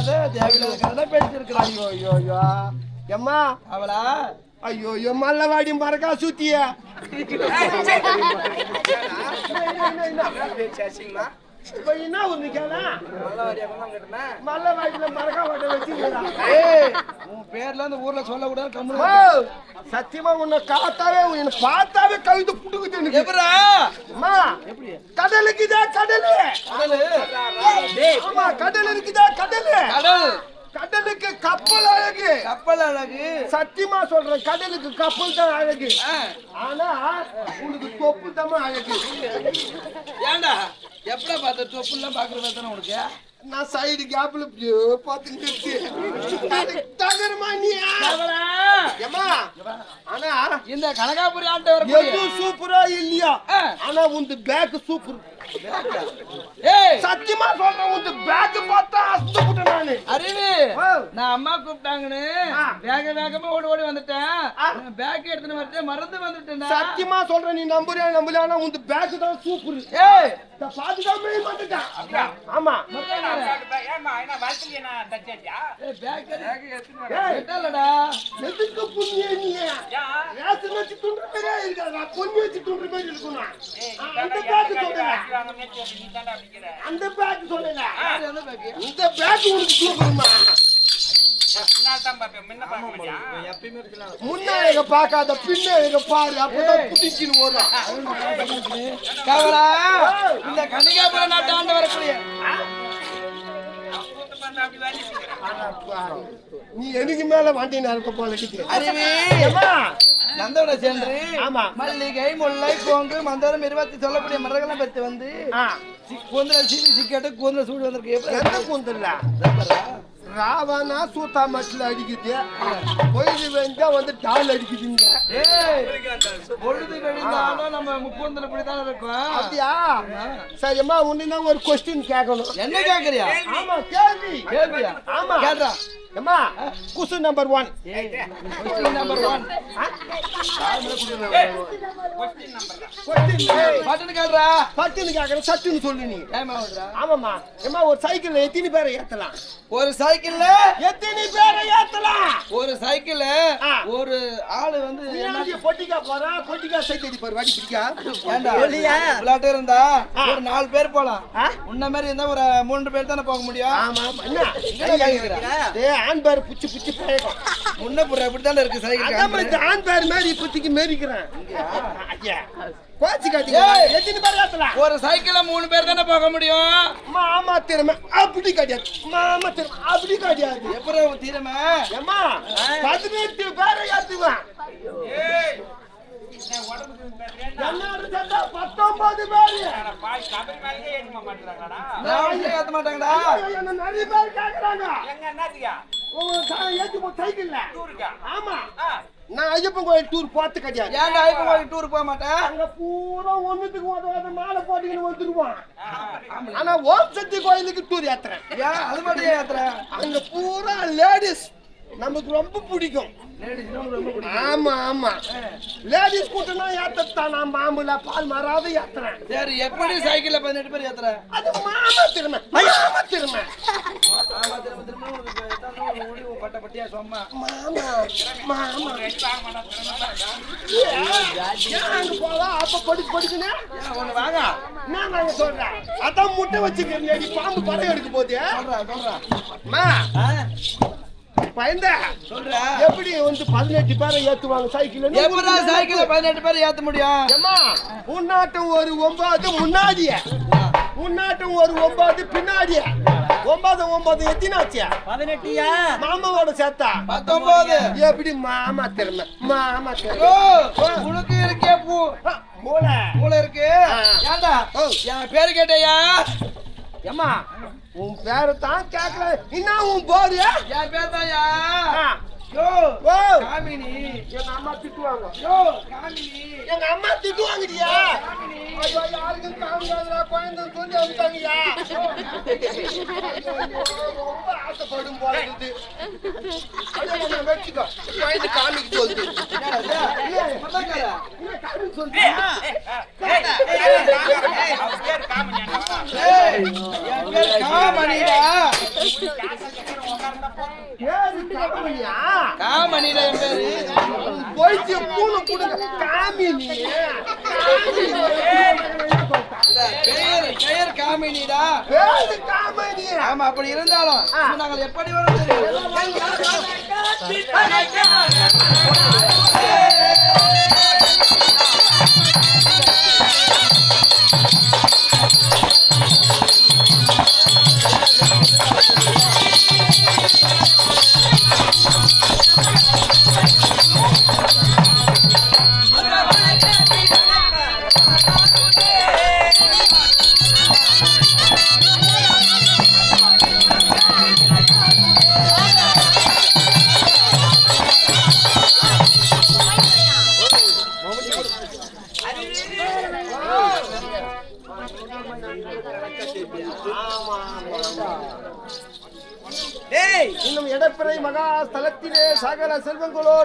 தேவையில்லாத தேவையில்லாத பேசிருக்கிறான் ஐயோ ஐயோ. ஐயோ எம்மா? அவளா? ஐயோ ஐயோ மல்லவாடி மறக்கா சுத்திய. இப்ப என்ன ஒண்ணு கேளா? மல்லவாடியில மறக்கா ஓட்ட வச்சுக்கிறா ஏய் உன் பேர்ல அந்த ஊர்ல சொல்லக்கூடாது கம்முனு ஓ, சத்தியமா உன்னை காத்தாவே உன்னை பார்த்தாவே கவிதை புடுங்குது எனக்கு. எப்படா அம்மா கடலுக்கு இதா கடலு? கடலு. ஆமா கடல் இருக்குதா கடலு? கடல். கடலுக்கு கப்பல் அழகு. கப்பல் அழகு. சத்தியமா சொல்றேன் கடலுக்கு கப்பல் தான் அழகு. ஆனா உனக்கு தொப்பு தான் அழகு. ஏன்டா? எப்படா பார்த்த தொப்புலாம் பாக்குறது தானே உனக்கு? நான் சைடு கேப்ல பாத்துக்கிட்டு தகரமா நீ ஏமா ஆனா இந்த கனகாபுரி ஆட்ட வர எது சூப்பரா இல்லையா. ஆனா உந்து பேக் சூப்பர் சத்தியமா சொல்றேன் உந்து பேக் பார்த்தா அசந்து நானு. அறிவு. நான் அம்மா கூப்பிட்டாங்கன்னு. வேக வேகமா ஓடி ஓடி வந்துட்டேன். பேக் எடுத்துன்னு வரதே மறந்து வந்துட்டேன் சத்தியமா சொல்றேன் நீ நம்புறியா நம்பல ஆனா உந்து பேக் தான் சூப்பர் ஏய் பாதுகாப்பே மாட்டேன் ஆமா எதுக்கு புண்ணிய நீ? ரேஷன் வச்சு துண்டுற மாதிரியே இருக்காதா. பொண்ணு வச்சு துண்டுற மாதிரி இருக்கணும். அந்த பேக் சொல்லுங்க அந்த பேக் பேக் இந்த பேக் உனக்கு சூப்பர்மா முன்ன எங்க பார்க்காத பின்ன எங்க பாரு. அப்பதான் புடிச்சின்னு வரும் கவலா இந்த கன்னிகாபுர நாட்டு ஆண்டு வரக்கூடிய நீ எனக்கு மேல வண்டினா இருக்க போல அறிவி? நந்தோட சென்று ஆமா. மல்லிகை முல்லை கோங்கு மந்தரம் இருபத்தி சொல்லக்கூடிய மரங்கள்லாம் பெற்று வந்து கூந்தல சீனி சிக்கெட்டு கூந்தல சூடு வந்திருக்கு. எப்படி? எந்த கூந்தல்ல? டால் அடிக்குதுங்க. ஏய், பொழுது கழிந்தாலும் நம்ம முக்கூந்தல் இப்படித்தான் இருக்கும். அப்படியா? சரிம்மா உன்ன ஒரு கொஸ்டின் கேட்கணும். என்ன கேக்குறியா ஆமா கேள்வி. கேள்வியா? ஆமா. கேட்டா அம்மா குசு number one number one button கேட்றா. பட்டுன்னு கேட்கணும் சட்டுன்னு சொல்லு நீ. ஆமாம்மா. அம்மா ஒரு சைக்கிள்ல எத்தனை பேரை ஏத்தலாம்? ஒரு சைக்கிள்ல எத்தனை பேரை ஏத்தலாம்? ஒரு சைக்கிள்ல ஆ. ஒரு ஆளு வந்து பொட்டிக்கா போறா? பொட்டிக்கா சைக்கிள் அடிப்பாரு வாடி பிடிக்கா. விளையாட்டு இருந்தா ஒரு நாலு பேர் போலாம்? உன்ன மாதிரி இருந்தா ஒரு மூன்று பேர் தானே போக முடியும்? ஆண் பேர் புச்சு புச்சு பழகம் முன்ன புற இப்படித்தானே இருக்கு சைக்கிள் ஆண் பேர் மாதிரி இப்போதைக்கு மேரிக்கிறேன் ஐயா கோச்சு காட்டிங்க ஏய். எத்தனை பேர் ஏத்தலாம் ஒரு சைக்கிள்ல மூணு பேர் தானே போக முடியும்? மாமா திறமை அப்படி கிடையாது. மாமா திறமை அப்படி கிடையாது. எப்படி திறமை? ஏம்மா பதினெட்டு பேரை ஏத்துவேன். பத்தொன்பது பேரு நான் ஏத்த மாட்டாங்கடா என்ன நிறைய பேர் கேக்குறாங்க உங்க சா- ஏத்தி சைக்கிள்ல ஆமா நான் ஐயப்பன் கோயில் டூர் பார்த்து கிடையாது ஏன் இப்ப கோயில் டூர் போக மாட்டேன் அங்க பூரா ஒண்ணுத்துக்கு உதவாத மாலை போட்டுக்கின்னு வந்துருவான் ஆனா ஓம் சக்தி கோயிலுக்கு டூர் ஏத்துறேன் ஏன் அது மட்டும் ஏன் அங்க பூரா லேடிஸ் நமக்கு ரொம்ப பிடிக்கும். ஆமா ஆமா. லேடிஸ் கூட்டம்னா ஏத்தத்தான் நான் மாம்புல பால் மாறாத ஏத்துறேன் சரி எப்படி சைக்கிள்ல பதினெட்டு பேர் ஏத்துற அது மாமா திறமை மாமா திரும்ப திரும்ப பட்ட பட்டியா சும்மா. மாமா மாமா. ஏன் அங்க போவா? அப்ப படுக்குன்னு? ஏன் ஒண்ணு வாங்க. என்ன நாங்க சொல்றேன். அதான் முட்டை வச்சுக்கிறேன் பாம்பு படம் எடுக்க போதே சொல்றா சொல்றா. அம்மா பயந்த. சொல்றா. எப்படி வந்து பதினெட்டு பேரை ஏத்துவாங்க? சைக்கிள் எப்படா சைக்கிள்ல பதினெட்டு பேர் ஏத்த முடியும்? ஏம்மா முன்னாட்டம் ஒரு ஒன்பது முன்னாடியே. முன்னாட்டம் ஒரு ஒன்பது பின்னாடியே. ஒன்பது ஒன்பது எத்தினாச்சு பதினெட்டியா? மாமாவோட சேர்த்தா? பத்தொன்பது. எப்படி மாமா திறமை மாமா திறமை உனக்கு இருக்கே பூ. மூளை. மூளை இருக்கு. ஓ. என் பேரு கேட்டயா? ஏம்மா உன் பேரை தான் கேட்கல. என்ன உன் போரு என் பேர் தான்யா யோ காமினி. எங்க அம்மா திட்டுவாங்க. யோ காமினி. எங்க அம்மா திட்டுவாங்கடியா? ஐயோ யாருக்கும் காமிக்காதடா குழந்தை சொல்லி அனுப்பிட்டாங்கய்யா ஐயோ, ரொம்ப ஆசைப்படும் போல இருக்குது. ஐயோ, நான் வச்சுக்கோ குழந்தை காமிக்க சொல்லுது என்னடா இது? மொத்தக்காரா? ஏய், என் பேர். போயிட்டு பூனை கொடுங்க. காமினி. இந்த பெயர் பெயர் காமினிடா. பேரு காமினி. ஆமா அப்படி இருந்தாலும் நாங்கள் எப்படி வரோம் தெரியும்?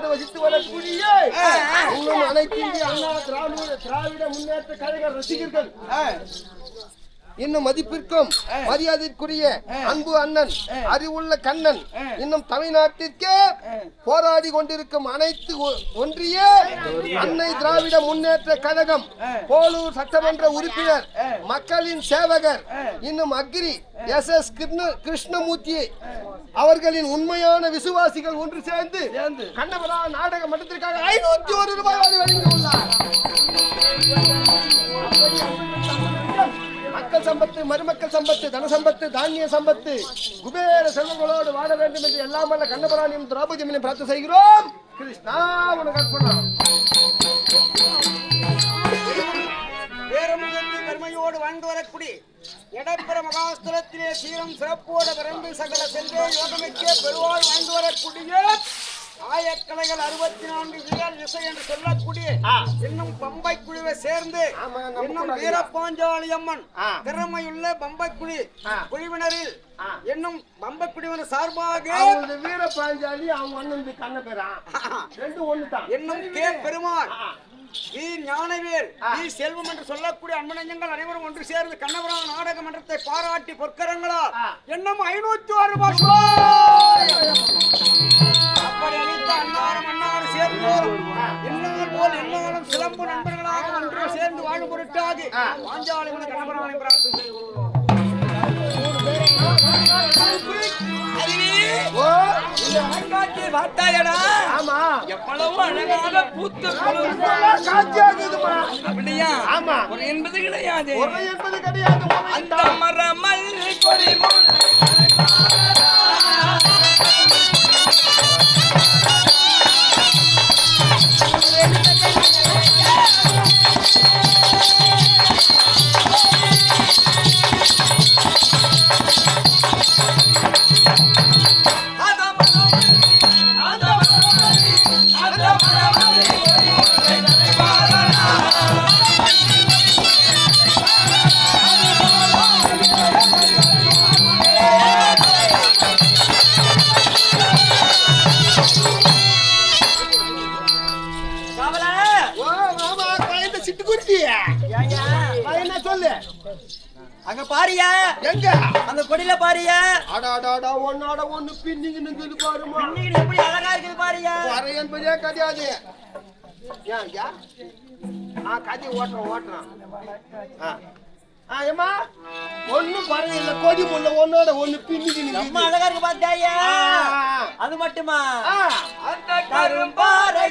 செல்வங்களோடு வசித்து வரக்கூடிய இன்னும் அனைத்து இந்திய அண்ணா திராவிட திராவிட முன்னேற்ற கழக ரசிகர்கள். இன்னும் மதிப்பிற்கும் மரியாதைக்குரிய அன்பு அண்ணன் அறிவுள்ள கண்ணன் இன்னும் தமிழ்நாட்டிற்கே போராடி கொண்டிருக்கும் அனைத்து ஒன்றிய அன்னை திராவிட முன்னேற்ற கழகம் போலூர் சட்டமன்ற உறுப்பினர் மக்களின் சேவகர் இன்னும் அக்ரி எஸ். எஸ். கிருஷ்ணமூர்த்தி அவர்களின் உண்மையான விசுவாசிகள் ஒன்று சேர்ந்து சேர்ந்து. கண்ணபுரா நாடக மன்றத்திற்காக ஐநூத்தி ஒரு ரூபாய் வரை வழங்கியுள்ளார். மக்கள் சம்பத்து மருமக்கள் சம்பத்து தன சம்பத்து தானிய சம்பத்து. குபேர செல்வங்களோடு வாழ வேண்டும் என்று எல்லாம் வல்ல கண்ணபராணியும் திரௌபதியும் பிரார்த்தனை செய்கிறோம். கிருஷ்ணா உனக்கு அர்ப்பணம். பெருமையோடு வாழ்ந்து வரக்கூடிய எடப்பெற மகாஸ்தலத்திலே சீரம் சிறப்போடு பிறந்து சகல செல்வே யோகமிக்க பெருவாள் வாழ்ந்து வரக்கூடிய ஆயக்கலைகள் அறுபத்தி நான்கு விரல் இசை என்று சொல்லக்கூடிய இன்னும் பம்பை குழுவை சேர்ந்து இன்னும் வீரப்பாஞ்சாலி அம்மன். திறமையுள்ள பம்பை குழி. குழுவினரில் இன்னும் பம்பை குழுவினர் சார்பாக அவங்க வீர பாஞ்சாலி அவங்க அண்ணன் கண்ணபெறான் ரெண்டு ஒண்ணு தான் என்னும் கே பெருமாள் ஞானவேல் வி. செல்வம் என்று சொல்லக்கூடிய அன்பனஞ்சங்கள் அனைவரும் ஒன்று சேர்ந்து கண்ணபுரம் நாடக மன்றத்தை பாராட்டி பொற்கரங்களால் என்னும் ஐநூத்தி ஆறு ரூபாய் அப்படி அளித்த அன்னாரும் அன்னாரும் சேர்ந்தோரும். என்னால் போல் என்னாலும் சிலம்பு நண்பர்களாக ஒன்று சேர்ந்து வாழும் பொருட்டாகி பாஞ்சாலி மன கண்ணபுரம் பிரார்த்தனை செய்கிறோம் ஓ இந்த அலங்காட்சியை Thank you. அங்க பாரியா? எங்க? அந்த கொடியில பாரியா? அடாடாடா ஒன்னாட ஒண்ணு பின்னிங்கன்னு சொல்லி பாருமா எப்படி அழகா இருக்குது பாரியா? வர என்பதே கிடையாது. ஏன் ஐயா ஆ கதை ஓட்டுறோம் ஓட்டுறான். ஆ. ஆ ஏமா ஒண்ணும் பரவாயில்ல கொடி முள்ள ஒன்னோட ஒண்ணு பின்னிக்கின்னு ரொம்ப அழகா இருக்கு பாத்தியா. அது மட்டுமா? அந்த கரும்பாறை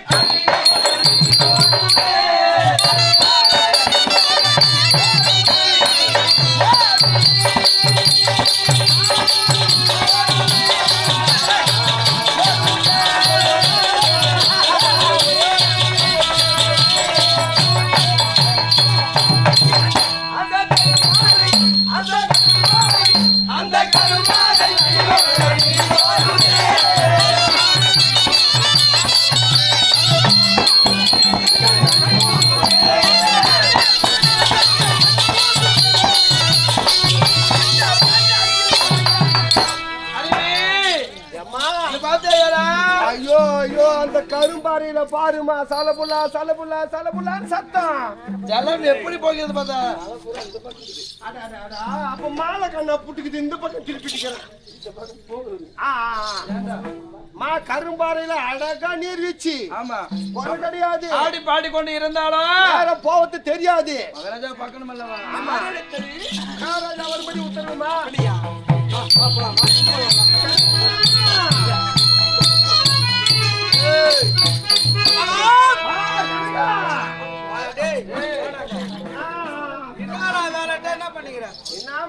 பாருமா சலபுல்லா சலபுல்லா சலபுல்லான்னு சத்தம். ஜலம் எப்படி போகிறது பார்த்தா? அப்ப மாலை கண்ணா புட்டுக்குது இந்த பக்கம் திருப்பிட்டுக்கிறேன். மா கரும்பாறையில அழகா நீர் வீச்சு. ஆமா. குறை கிடையாது. ஆடி பாடிக்கொண்டு இருந்தாலும் வேற போவது தெரியாது. மகாராஜா பக்கணும் அல்லவா? மகாராஜா வரும்படி உத்தரவுமா என்ன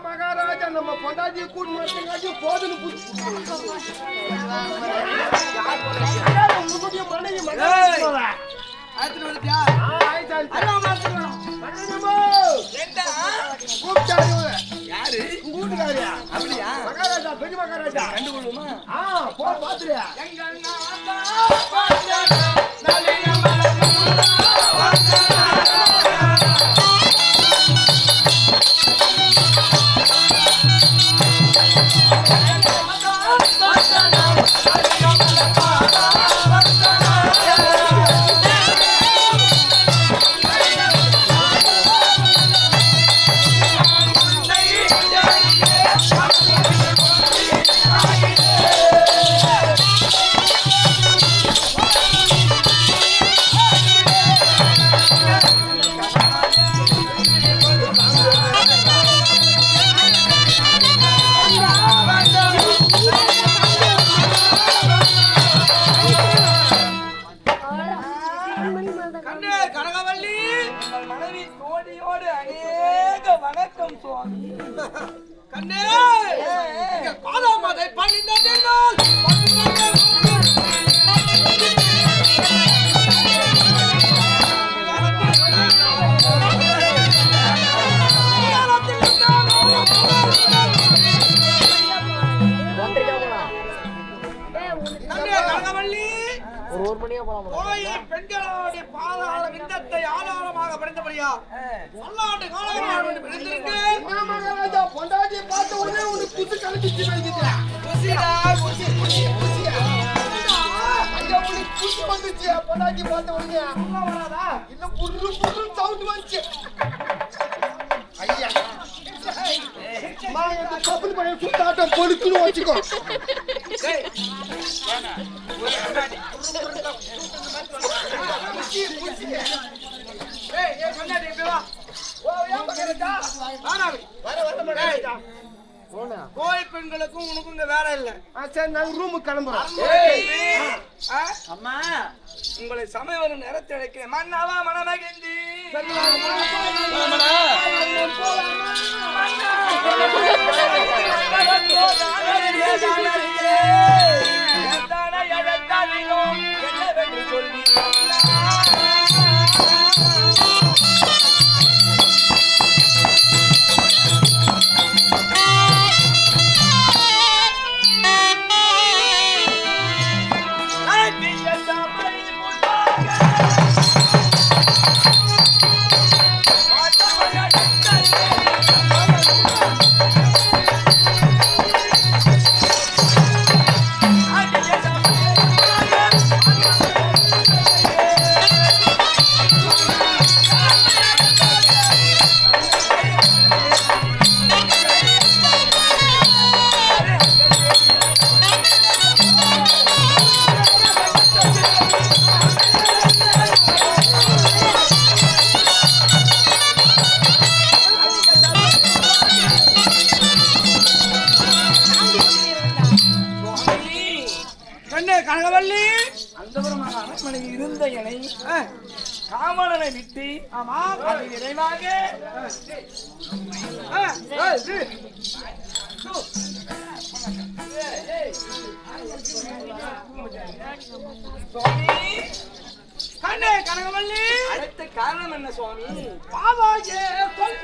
மகாராஜா நம்ம பொண்டாட்டி கூட்டு போதுன்னு மனைவி கூப்பிட்டாரு இவரு. யாரு? உங்க வீட்டுக்காரியா? அப்படியா? மகாராஜா பெரிய மகாராஜா. கண்டுகொள்ளுமா ஆ போ பாத்துறியா கண்ணே பிறந்தபடியா பல்லாண்டு காலமாக பிறந்திருக்கேன் என்ன மகாராஜா பொண்டாட்டியை பார்த்த உடனே உனக்கு குத்து கலப்பிச்சு வைக்கிட்டா குசிடா குசி குசி குசியா ஐயா உனக்கு குத்து வந்துச்சு பொண்டாட்டி பார்த்த உடனே அம்மா வராதா இல்ல புரு புரு சவுண்ட் வந்துச்சு ஐயா மா இந்த கப்பல் பையன் சுத்தாட்டம் பொழுக்குன்னு வச்சுக்கோ ஏய் ஏய் கோயில் பெண்களுக்கும் உனக்கும் இங்க வேலை இல்ல. சரி நாங்க ரூமுக்கு கிளம்புறோம் ஏய். அம்மா. உங்களை சமயம் நேரத்தை அழைக்கிறேன். மன்னவா மனமகிந்தி கண்ணே காமலனை விட்டு ஆமா. அது நிறைவாக கண்ணே கனகவல்லி அடுத்த காரணம் என்ன சுவாமி? பாவாஜே சொல்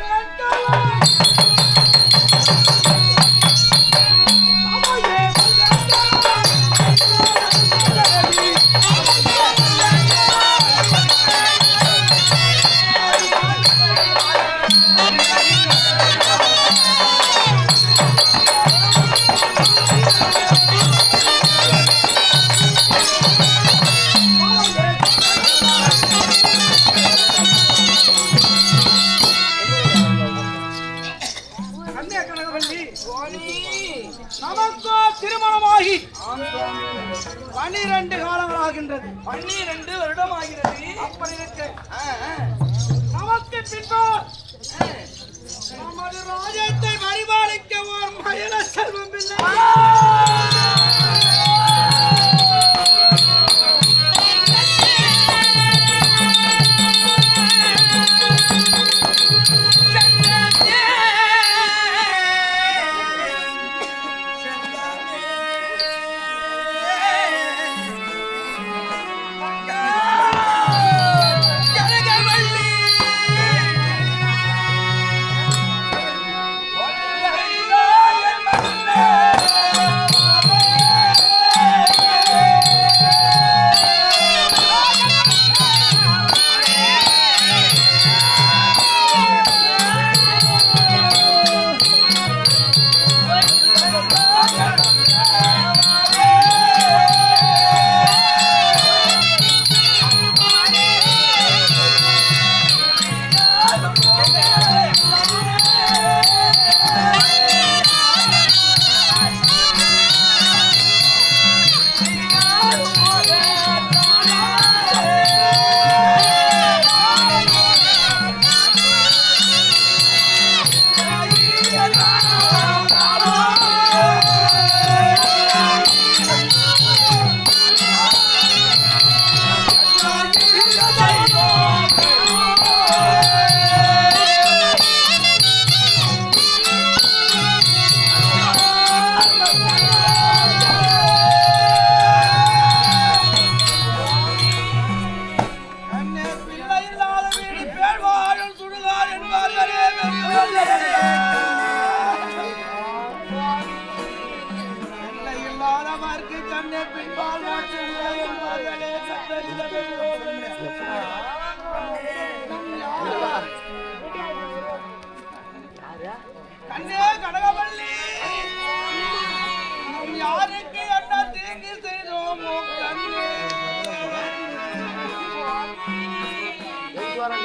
வாரம்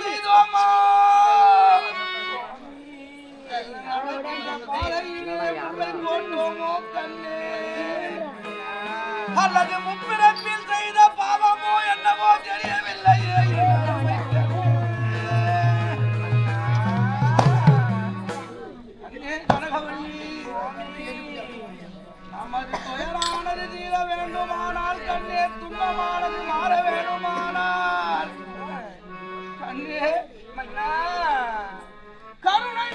நிற்கமா அல்லது முப்பிறப்பில் செய்த பாவமோ என்னவோ தெரியவில்லை நமது துயரானது தீர வேண்டுமான கண்ணே துன்பமானது மாற வேணுமானால் கண்ணே மன்னா. கருணை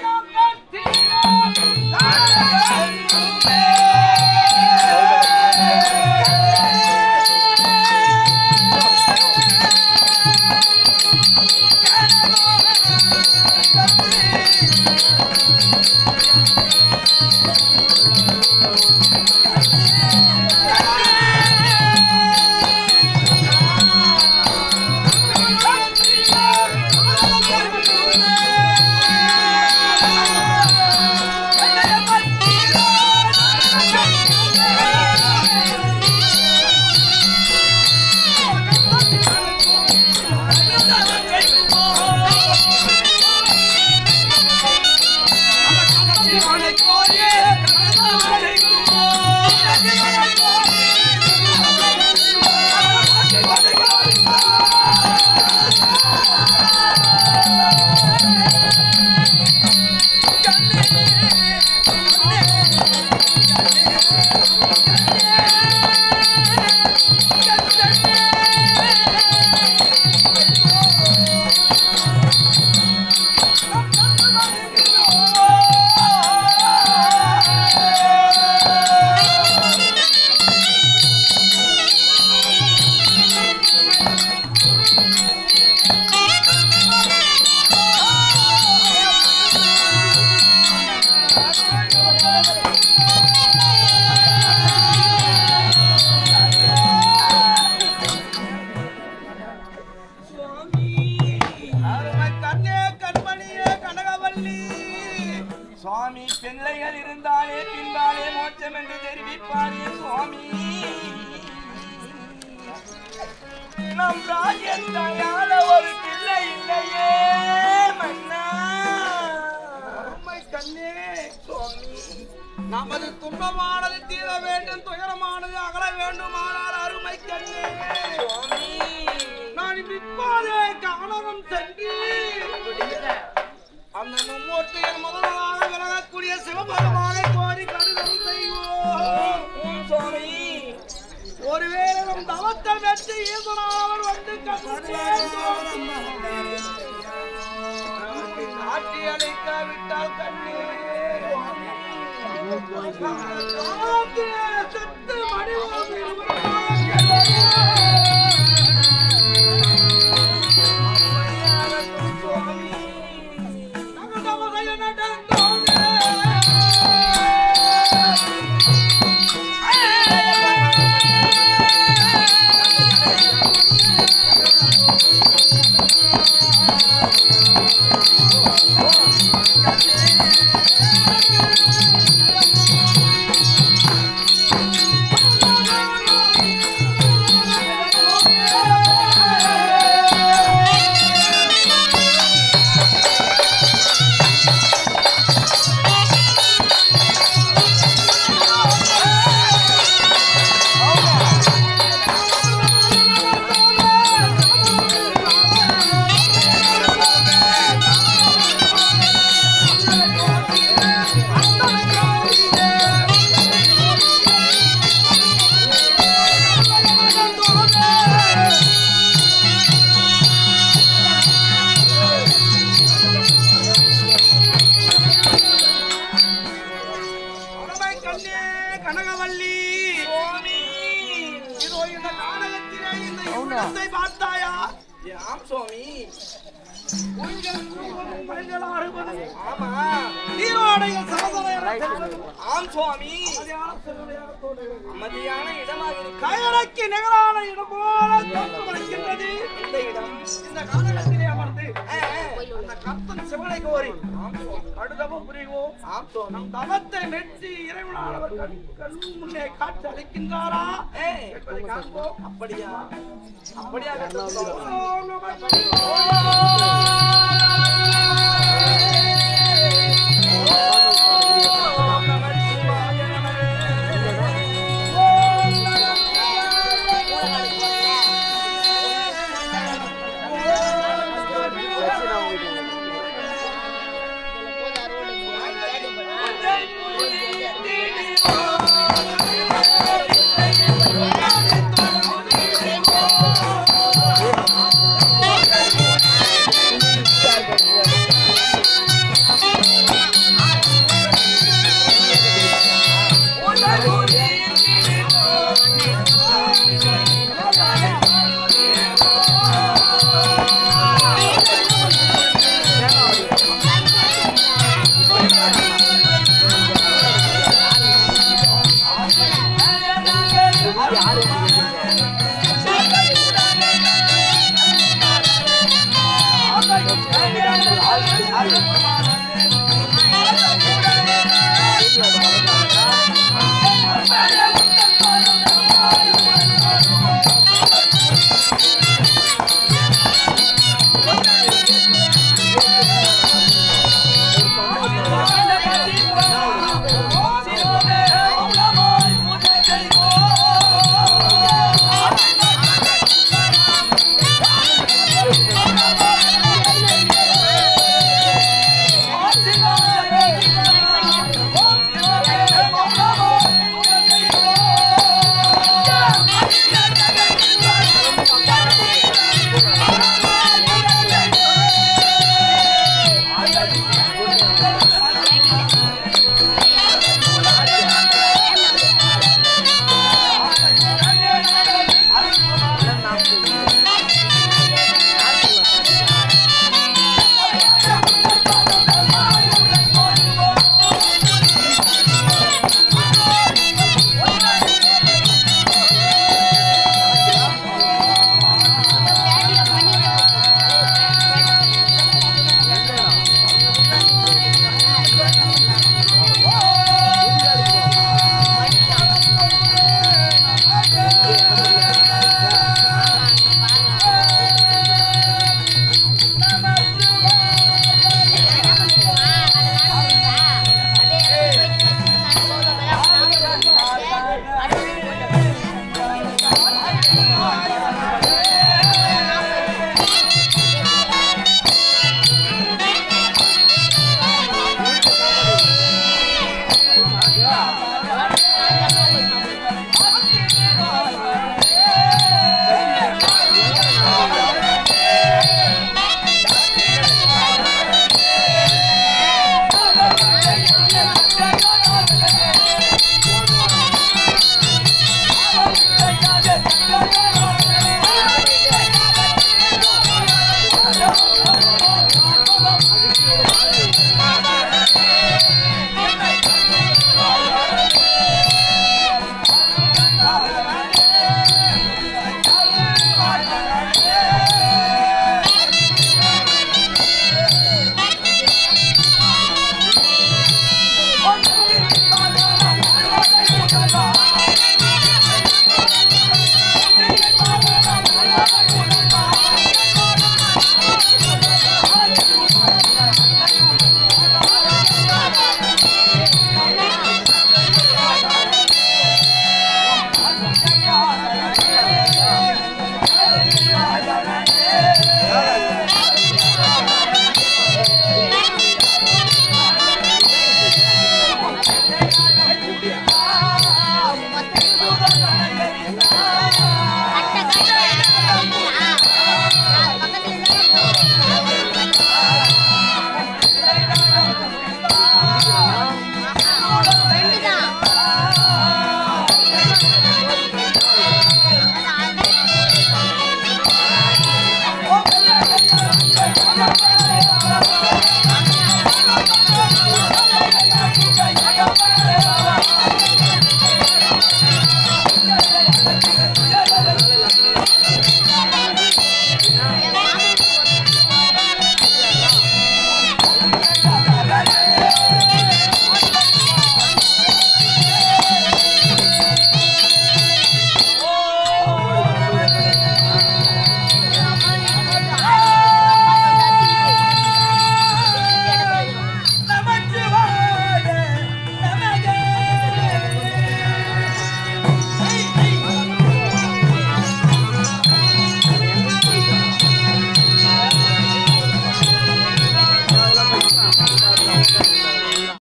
நமது துன்பமானது தீர வேண்டும் துயரமானது அகல வேண்டும் ஆனால் அருமை கண்ணே நான் இப்போதே காணகம் சென்று அந்த மும்மூர்த்தியின் முதலாக விலகக்கூடிய சிவபெருமானை கோரி கடிதம் செய்வோம். சுவாமி ஒருவேளை நம் தவத்தை வெற்றி ஈசனாவர் வந்து காட்டி அழைக்காவிட்டால் விட்டால் கண்ணே செத்து மடிவோம் ஆம் சுவாமி. அமைதியான இடமாக கயறக்கு நிகரான இடம் போல தோற்றமளிக்கின்றது இந்த இடம் இந்த காலகட்டத்திலே அமர்ந்து அப்படியா? அப்படியா